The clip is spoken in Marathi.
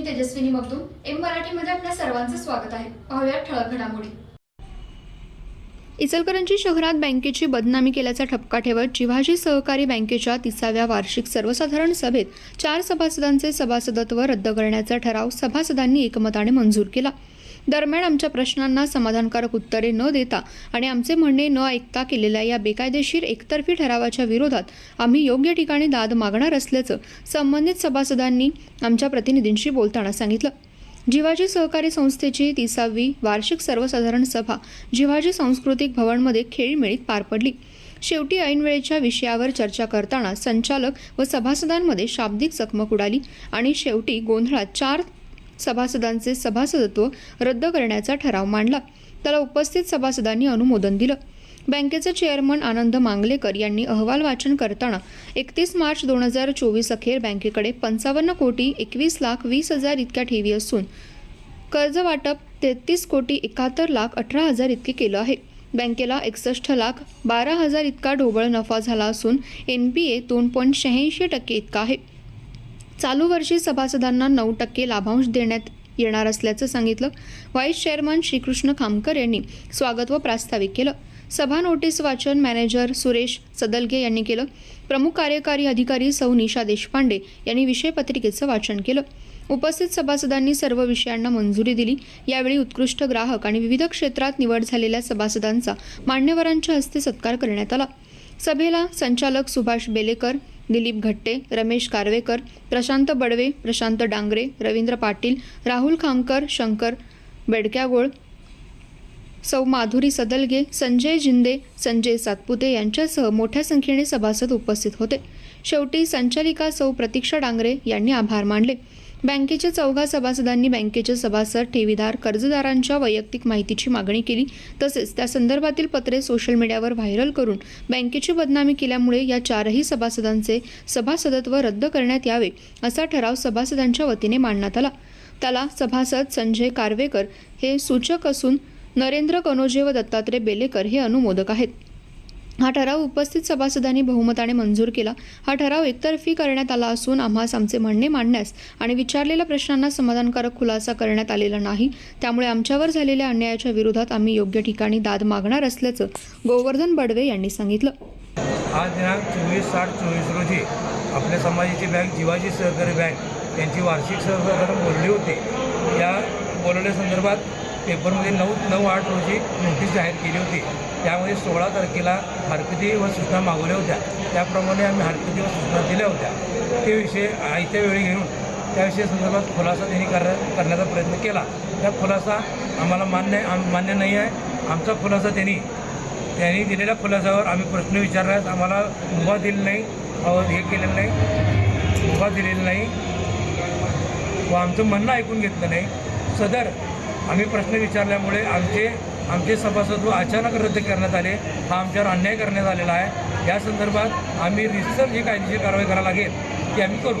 मी तेजस्विनी मगदूम एम मराठीमध्ये आपल्या सर्वांचं स्वागत आहे. पाहूया ठळक घडामोडी. इचलकरंजी शहरात बँकेची बदनामी केल्याचा ठपका ठेवत जिव्हाजी सहकारी बँकेच्या तिसाव्या वार्षिक सर्वसाधारण सभेत चार सभासदांचे सभासदत्व रद्द करण्याचा ठराव सभासदांनी एकमताने मंजूर केला. दरम्यान आमच्या प्रश्नांना समाधानकारक उत्तरे न देता आणि आमचे म्हणणे न ऐकता केलेल्या या बेकायदेशीर एकतर्फी ठरावाच्या विरोधात आम्ही योग्य ठिकाणी दाद मागणार असल्याचं संबंधित सभासदांनी आमच्या प्रतिनिधींशी बोलताना सांगितलं. जिवाजी सहकारी संस्थेची तिसावी वार्षिक सर्वसाधारण सभा जिवाजी सांस्कृतिक भवनमध्ये खेळीमेळीत पार पडली. शेवटी ऐनवेळेच्या विषयावर चर्चा करताना संचालक व सभासदांमध्ये शाब्दिक चकमक उडाली आणि शेवटी गोंधळात चार सभासदांचे सभासदत्व रद्द करण्याचा ठराव मांडला. त्याला उपस्थित सभासदांनी अनुमोदन दिलं. बँकेचे चेअरमन आनंद मांगलेकर यांनी अहवाल वाचन करताना एकतीस मार्च दोन हजार चोवीस अखेर बँकेकडे पंचावन्न कोटी एकवीस लाख वीस हजार इतक्या ठेवी असून कर्ज वाटप तेहतीस कोटी एकाहत्तर लाख अठरा हजार इतके केलं आहे. बँकेला एकसष्ट लाख बारा हजार इतका ढोबळ नफा झाला असून एन पी ए दोन पॉईंट शहाऐंशी टक्के इतका आहे. चालू वर्षी सभासदांना नऊ टक्के लाभांश देण्यात येणार असल्याचं सांगितलं. व्हाईस चेअरमन श्रीकृष्ण खामकर यांनी स्वागत व प्रास्ताविक केलं. सभा नोटीस वाचन मॅनेजर सुरेश सदलगे यांनी केलं. प्रमुख कार्यकारी अधिकारी सौ निशा देशपांडे यांनी विषयपत्रिकेचं वाचन केलं. उपस्थित सभासदांनी सर्व विषयांना मंजुरी दिली. यावेळी उत्कृष्ट ग्राहक आणि विविध क्षेत्रात निवड झालेल्या सभासदांचा मान्यवरांच्या हस्ते सत्कार करण्यात आला. सभेला संचालक सुभाष बेलेकर दिलीप घट्टे रमेश कारवेकर प्रशांत बडवे प्रशांत डांगरे रवींद्र पाटील राहुल खामकर शंकर बेडक्यागोळ सौ माधुरी सदलगे संजय जिंदे संजय सातपुते यांच्यासह मोठ्या संख्येने सभासद उपस्थित होते. शेवटी संचालिका सौ प्रतीक्षा डांगरे यांनी आभार मानले. बँकेच्या चौघा सभासदांनी बँकेचे सभासद ठेवीदार कर्जदारांच्या वैयक्तिक माहितीची मागणी केली. तसेच त्या संदर्भातील पत्रे सोशल मीडियावर व्हायरल करून बँकेची बदनामी केल्यामुळे या चारही सभासदांचे सभासदत्व रद्द करण्यात यावे असा ठराव सभासदांच्या वतीने मांडण्यात आला. त्याला सभासद संजय कारवेकर हे सूचक असून नरेंद्र कनोजे व दत्तात्रय बेलेकर हे अनुमोदक आहेत. हा ठराव उपस्थित सभासदांनी बहुमताने मंजूर केला. हा ठराव एकतर्फी करण्यात आला असून आम्हास आमचे म्हणणे मांडण्यास आणि विचारलेल्या प्रश्नांना समाधानकारक खुलासा करण्यात आलेला नाही. त्यामुळे आमच्यावर झालेल्या अन्यायाच्या विरोधात आम्ही योग्य ठिकाणी दाद मागणार असल्याचं गोवर्धन बडवे यांनी सांगितलं. आज दिनांक चोवीस साठ चोवीस रोजी आपल्या समाजाची बँक जिवाजी सहकारी बँक यांची वार्षिक सहकारण बोलली होती. या बोलवण्यासंदर्भात पेपरमध्ये नऊ नऊ आठ रोजी नोटीस जाहीर केली होती. त्यामध्ये सोळा तारखेला हरकती व सूचना मागवल्या होत्या. त्याप्रमाणे आम्ही हरकती व सूचना दिल्या होत्या. ते विषय आयत्या वेळी घेऊन त्या संदर्भात खुलासा त्यांनी कर करण्याचा प्रयत्न केला. त्या खुलासा आम्हाला मान्य आम मान्य नाही आहे. आमचा खुलासा त्यांनी त्यांनी दिलेल्या खुलासावर आम्ही प्रश्न विचारल्यास आम्हाला मुभा दिली नाही हे केलेलं नाही मुभा दिलेली नाही. व आमचं म्हणणं ऐकून घेतलं नाही. सदर आम्ही प्रश्न विचारल्यामुळे आमचे आमचे सभासद अचानक रद्द करण्यात आले. हा आमच्यावर अन्याय करण्यात आलेला आहे. या संदर्भात आम्ही रिसर जी कायदेशीर कारवाई करायला लागेल ती आम्ही करू.